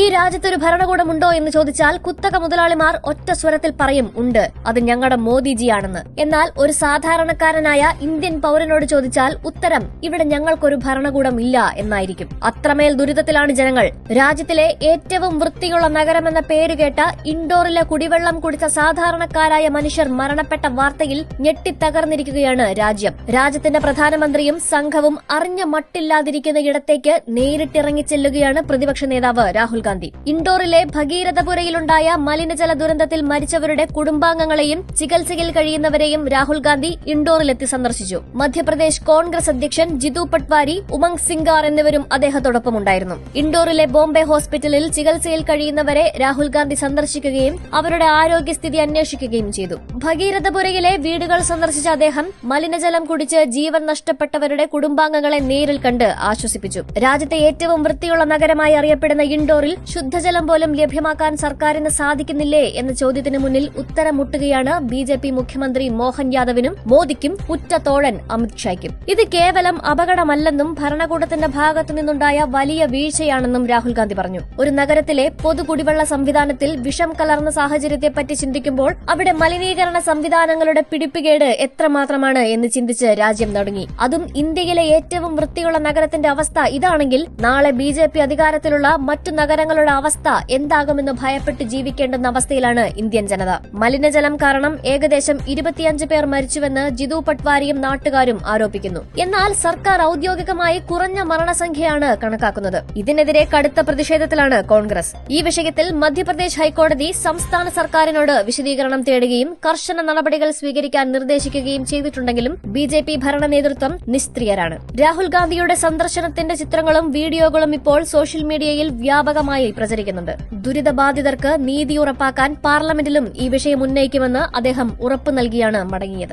ഈ രാജ്യത്തൊരു ഭരണകൂടമുണ്ടോ എന്ന് ചോദിച്ചാൽ കുത്തക മുതലാളിമാർ ഒറ്റ സ്വരത്തിൽ പറയും ഉണ്ട്. അത് ഞങ്ങളുടെ മോദിജിയാണെന്ന്. എന്നാൽ ഒരു സാധാരണക്കാരനായ ഇന്ത്യൻ പൗരനോട് ചോദിച്ചാൽ ഉത്തരം ഇവിടെ ഞങ്ങൾക്കൊരു ഭരണകൂടം ഇല്ല എന്നായിരിക്കും. അത്രമേൽ ദുരിതത്തിലാണ് ജനങ്ങൾ. രാജ്യത്തിലെ ഏറ്റവും വൃത്തിയുള്ള നഗരമെന്ന പേര് കേട്ട ഇൻഡോറിലെ കുടിവെള്ളം കുടിച്ച സാധാരണക്കാരായ മനുഷ്യർ മരണപ്പെട്ട വാർത്തയിൽ ഞെട്ടിത്തകർന്നിരിക്കുകയാണ് രാജ്യം. രാജ്യത്തിന്റെ പ്രധാനമന്ത്രിയും സംഘവും അറിഞ്ഞ മട്ടില്ലാതിരിക്കുന്ന ഇടത്തേക്ക് നേരിട്ടിറങ്ങി ചെല്ലുകയാണ് പ്രതിപക്ഷ നേതാവ് രാഹുൽ ഗാന്ധി. ഇൻഡോറിലെ ഭഗീരഥപുരയിലുണ്ടായ മലിനജല ദുരന്തത്തിൽ മരിച്ചവരുടെ കുടുംബാംഗങ്ങളെയും ചികിത്സയിൽ കഴിയുന്നവരെയും രാഹുൽ ഗാന്ധി ഇൻഡോറിലെത്തി സന്ദർശിച്ചു. മധ്യപ്രദേശ് കോൺഗ്രസ് അധ്യക്ഷൻ ജിതു പട്വാരി ഉമംഗ് സിംഗാർ എന്നിവരും അദ്ദേഹത്തോടൊപ്പമുണ്ടായിരുന്നു. ഇൻഡോറിലെ ബോംബെ ഹോസ്പിറ്റലിൽ ചികിത്സയിൽ കഴിയുന്നവരെ രാഹുൽ ഗാന്ധി സന്ദർശിക്കുകയും അവരുടെ ആരോഗ്യസ്ഥിതി അന്വേഷിക്കുകയും ചെയ്തു. ഭഗീരഥപുരയിലെ വീടുകൾ സന്ദർശിച്ച അദ്ദേഹം മലിനജലം കുടിച്ച് ജീവൻ നഷ്ടപ്പെട്ടവരുടെ കുടുംബാംഗങ്ങളെ നേരിൽ കണ്ട് ആശ്വസിപ്പിച്ചു. രാജ്യത്തെ ഏറ്റവും വൃത്തിയുള്ള നഗരമായി അറിയപ്പെടുന്ന ഇൻഡോറിൽ ശുദ്ധജലം പോലും ലഭ്യമാക്കാൻ സർക്കാരിന് സാധിക്കുന്നില്ലേ എന്ന ചോദ്യത്തിന് മുന്നിൽ ഉത്തരം മുട്ടുകയാണ് ബി ജെ പി മുഖ്യമന്ത്രി മോഹൻ യാദവിനും മോദിക്കും ഉറ്റത്തോഴൻ തോഴൻ അമിത്ഷായ്ക്കും ഇത് കേവലം അപകടമല്ലെന്നും ഭരണകൂടത്തിന്റെ ഭാഗത്തു നിന്നുണ്ടായ വലിയ വീഴ്ചയാണെന്നും രാഹുൽ ഗാന്ധി പറഞ്ഞു. ഒരു നഗരത്തിലെ പൊതു കുടിവെള്ള സംവിധാനത്തിൽ വിഷം കലർന്ന സാഹചര്യത്തെപ്പറ്റി ചിന്തിക്കുമ്പോൾ അവിടെ മലിനീകരണ സംവിധാനങ്ങളുടെ പിടിപ്പുകേട് എത്രമാത്രമാണ് എന്ന് ചിന്തിച്ച് രാജ്യം നടുങ്ങി. അതും ഇന്ത്യയിലെ ഏറ്റവും വൃത്തിയുള്ള നഗരത്തിന്റെ അവസ്ഥ ഇതാണെങ്കിൽ നാളെ ബി അധികാരത്തിലുള്ള മറ്റു നഗരങ്ങളുടെ അവസ്ഥ എന്താകുമെന്ന് ഭയപ്പെട്ട് ജീവിക്കേണ്ടുന്ന അവസ്ഥയിലാണ് ഇന്ത്യൻ ജനത. മലിനജലം കാരണം ഏകദേശം ഇരുപത്തിയഞ്ച് പേർ മരിച്ചുവെന്ന് ജിതു പട്വാരിയും നാട്ടുകാരും ആരോപിക്കുന്നു. എന്നാൽ സർക്കാർ ഔദ്യോഗികമായി കുറഞ്ഞ മരണസംഖ്യയാണ് കണക്കാക്കുന്നത്. ഇതിനെതിരെ കടുത്ത പ്രതിഷേധത്തിലാണ് കോൺഗ്രസ്. ഈ വിഷയത്തിൽ മധ്യപ്രദേശ് ഹൈക്കോടതി സംസ്ഥാന സർക്കാരിനോട് വിശദീകരണം തേടുകയും കർശന നടപടികൾ സ്വീകരിക്കാൻ നിർദ്ദേശിക്കുകയും ചെയ്തിട്ടുണ്ടെങ്കിലും ബി ജെ പി ഭരണ നേതൃത്വം നിഷ്ക്രിയരാണ്. രാഹുൽ ഗാന്ധിയുടെ സന്ദർശനത്തിന്റെ ചിത്രങ്ങളും വീഡിയോകളും ഇപ്പോൾ സോഷ്യൽ മീഡിയയിൽ വ്യാപകമായി പ്രചരിക്കുന്നുണ്ട്. ദുരിതബാധിതർക്ക് നീതി ഉറപ്പാക്കാൻ പാർലമെന്റിലും ഈ വിഷയം ഉന്നയിക്കുമെന്ന് അദ്ദേഹം ഉറപ്പു നൽകിയാണ് മടങ്ങിയത്.